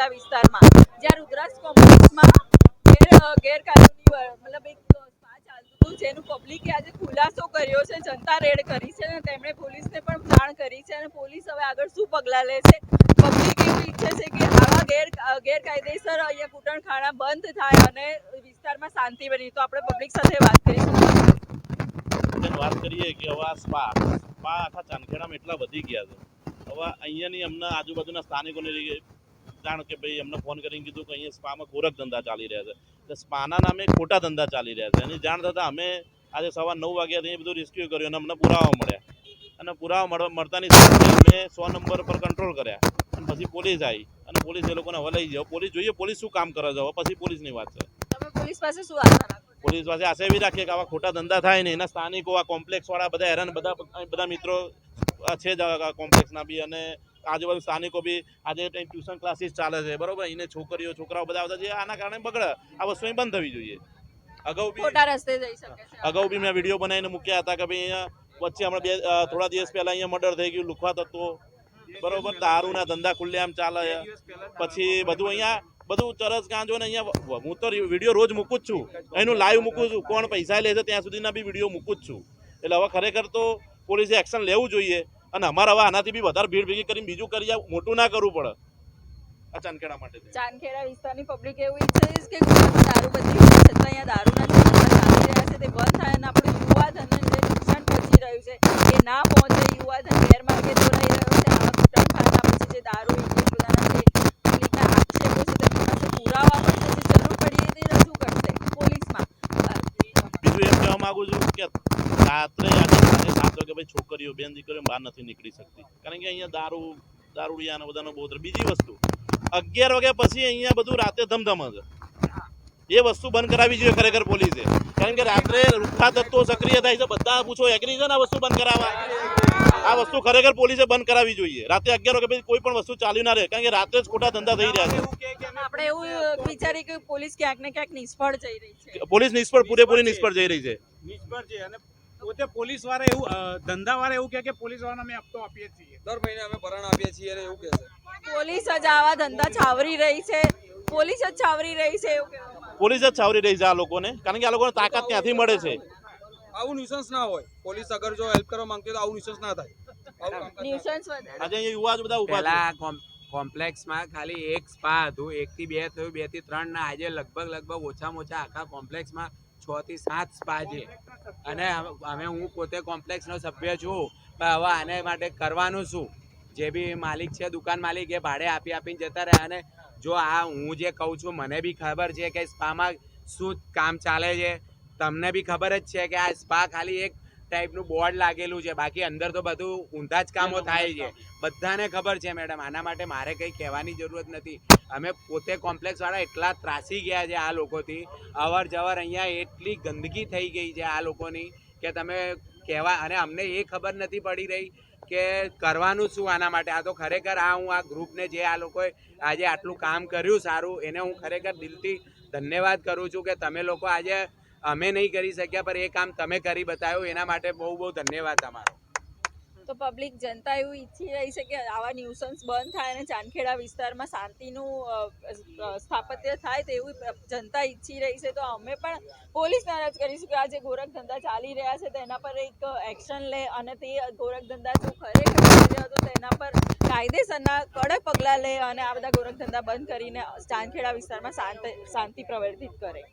વિસ્તારમાં. જ્યાં રુદ્રાક્ષ કોમ્પ્લેક્સમાં ગેર ગેરકાનૂની મતલબ એક સ્પા ચાલતું જેનું પબ્લિકે આજે ખુલાસો કર્યો છે, જનતા રેડ કરી છે અને તેમણે પોલીસને પણ જાણ કરી છે અને પોલીસ હવે આગળ શું પગલાં લે છે પબ્લિક એવું ઈચ્છે છે કે આવા ગેર ગેરકાયદેસર અહીંયા કૂટણખાણા બંધ થાય અને વિસ્તારમાં શાંતિ બની. તો આપણે પબ્લિક સાથે વાત કરીશું. વાત કરીએ કે હવે આ સ્પા સ્પા આખા ચાંદખેડામાં એટલા વધી ગયા છે. હવે અહીંયાની અમને આજુબાજુના સ્થાનિકોને જાણ કે ભાઈ અમને ફોન કરીને કીધું કે અહીંયા સ્પામાં ગોરખ ધંધા ચાલી રહ્યા છે. એટલે સ્પાના નામે ખોટા ધંધા ચાલી રહ્યા છે. એની જાણ થતાં અમે આજે સવાર નવ વાગ્યાથી એ બધું રેસ્ક્યુ કર્યું અને અમને પુરાવા મળ્યા. અને પુરાવા મળવા મળતાની સાથે અમે સો નંબર પર કંટ્રોલ કર્યા. અને પછી પોલીસ આવી અને પોલીસ એ લોકોને હવે લઈ જાઓ પોલીસ જોઈએ પોલીસ શું કામ કરે છે? હવે પછી પોલીસની વાત છે. તમે પોલીસ પાસે શું આશા પોલીસ પાસે આશા એવી રાખીએ કે આવા ખોટા ધંધા થાય ને એના સ્થાનિકો આ કોમ્પ્લેક્સવાળા બધા હેરાન બધા બધા મિત્રો છે જ કોમ્પ્લેક્સના બી. અને આજુબાજુ સ્થાનિકો બી આજે કંઈ ટ્યુશન ક્લાસીસ ચાલે છે બરોબર? એને છોકરીઓ છોકરાઓ બધા આવતા છે આના કારણે બગડે. આ વસ્તુ બંધ થવી જોઈએ. અગાઉ બી ખોટા રસ્તે જઈ શકે અગાઉ બી મેં વીડિયો બનાવીને મૂક્યા હતા કે ભાઈ અહીંયા વચ્ચે હમણાં બે થોડા દિવસ પહેલા અહીંયા મર્ડર થઈ ગયું લુખવા તત્વો. બરોબર? દારૂના ધંધા ખુલ્લેઆમ ચાલે. પછી બધું અહીંયા બધું ચરસ ગાંજો ને અહીંયા હું તો વીડિયો રોજ મૂકું જ છું. એનું લાઈવ મૂકું છું. કોણ પૈસા લે છે ત્યાં સુધીના બી વીડિયો મૂકું જ છું. એટલે હવે ખરેખર તો પોલીસે એક્શન લેવું જોઈએ. અને અમારે હવે આનાથી બી વધારે ભીડ ભેગી કરીને બીજું કરી મોટું ના કરવું પડે. આ ચાંદખેડા માટે ચાંદખેડા વિસ્તારની પબ્લિક એવું ઈચ્છે છે કે ગુજરાતમાં દારૂબંધી છતાં અહીંયા દારૂના ધંધા ચાલી રહ્યા છે તે બંધ થાય અને આપણું યુવા ધનને જે નુકસાન પહોંચી રહ્યું છે એ ના પહોંચે યુવા ધન ગેરમાર્ગે દોરાઈ રહ્યો છે આવા કૂટણખાના પછી જે દારૂ ઇંગ્લિશ બધાના જે પબ્લિકના આક્ષેપો છે તેમની પાસે પુરાવા હોય છે જે જરૂર પડીએ તે રજૂ કરશે પોલીસમાં. બીજું એમ કહેવા માગું છું કે રાત્રે વાગે ભાઈ છોકરીઓ બેન દીકરીઓ બહાર નથી નીકળી શકતી. કારણ કે અહીંયા દારૂ દારૂડિયા બધાનો બહુ બીજી વસ્તુ અગિયાર વાગ્યા પછી અહીંયા બધું રાતે ધમધમ છે એ વસ્તુ બંધ કરાવી જોઈએ ખરેખર પોલીસે. કારણ કે રાત્રે રૂખા તત્વો સક્રિય થાય છે બધા પૂછો એગ્રી છે ને આ વસ્તુ બંધ કરાવવા? આ વસ્તુ ખરેખર પોલીસે બંધ કરાવી જોઈએ. રાતે અગિયાર વાગે પછી કોઈ પણ વસ્તુ ચાલ્યું ના રહે કારણ કે રાત્રે જ ખોટા ધંધા થઈ રહ્યા છે. આપણે એવું વિચારી કે પોલીસ ક્યાંક ને ક્યાંક નિષ્ફળ જઈ રહી છે. પોલીસ નિષ્ફળ પૂરેપૂરી નિષ્ફળ જઈ રહી છે. નિષ્ફળ છે અને પોતે પોલીસવાળા એવું ધંધા વાળા એવું કહે કે પોલીસવાળા અમે હપ્તો આપીએ છીએ. દર મહિને અમે ભરણ આપીએ છીએ અને એવું કહે છે. પોલીસ જ આવા ધંધા છાવરી રહી છે. પોલીસ જ છાવરી રહી છે એવું પોલીસ જ છાવરી રહી છે આ લોકોને. કારણ કે આ લોકોને તાકાત ત્યાંથી મળે છે. આવું ન્યુસન્સ ના હોય. પોલીસ અગર જો હેલ્પ કરવા માંગતી હોય તો આવું ન્યુસન્સ ના થાય. ન્યુસન્સ આજે અહીંયા યુવા જ બધા ઊભા કોમ્પ્લેક્સમાં ખાલી એક સ્પા હતું. એક થી બે થયું. બેથી ત્રણ ના આજે લગભગ લગભગ ઓછામાં ઓછા આખા કોમ્પ્લેક્સમાં છ થી સાત સ્પા છે. અને અમે હું પોતે કોમ્પ્લેક્સનો સભ્ય છું, પણ હવે આને માટે કરવાનું શું? જે બી માલિક છે, દુકાન માલિક, એ ભાડે આપી આપીને જતા રહ્યા અને જો આ હું જે કહું છું, મને બી ખબર છે કે સ્પામાં શું કામ ચાલે છે. તમને બી ખબર જ છે કે આ સ્પા ખાલી એક ટાઈપનું બોર્ડ લાગેલું છે. બાકી અંદર તો બધું ઊંધા જ કામો થાય છે. બધાને ખબર છે મેડમ આના માટે મારે કંઈ કહેવાની જરૂરત નથી. અમે પોતે કોમ્પ્લેક્સવાળા એટલા ત્રાસી ગયા છે આ લોકોથી. અવર જવર અહીંયા એટલી ગંદકી થઈ ગઈ છે આ લોકોની કે તમે કહેવા અને અમને એ ખબર નથી પડી રહી કે કરવાનું શું આના માટે. આ તો ખરેખર આ હું આ ગ્રુપને જે આ લોકોએ આજે આટલું કામ કર્યું સારું એને હું ખરેખર દિલથી ધન્યવાદ કરું છું કે તમે લોકો આજે અમે નહીં કરી શક્યા, પણ એ કામ તમે કરી બતાવ્યું. એના માટે બહુ બહુ ધન્યવાદ તમારો. તો પબ્લિક જનતા એવું ઈચ્છી રહી છે કે આવા ન્યુસન્સ બંધ થાય અને ચાંદખેડા વિસ્તારમાં શાંતિનું સ્થાપત્ય થાય તેવું જનતા ઈચ્છી રહી છે. તો અમે પણ પોલીસને અરજ કરીશું કે આ જે ગોરખ ધંધા ચાલી રહ્યા છે તેના પર એક એક્શન લે અને તે ગોરખ ધંધા જો ખરેખર ચાલી રહ્યો તો તેના પર કાયદેસરના કડક પગલાં લે અને આ બધા ગોરખ ધંધા બંધ કરીને ચાંદખેડા વિસ્તારમાં શાંતિ પ્રવર્તિત કરે.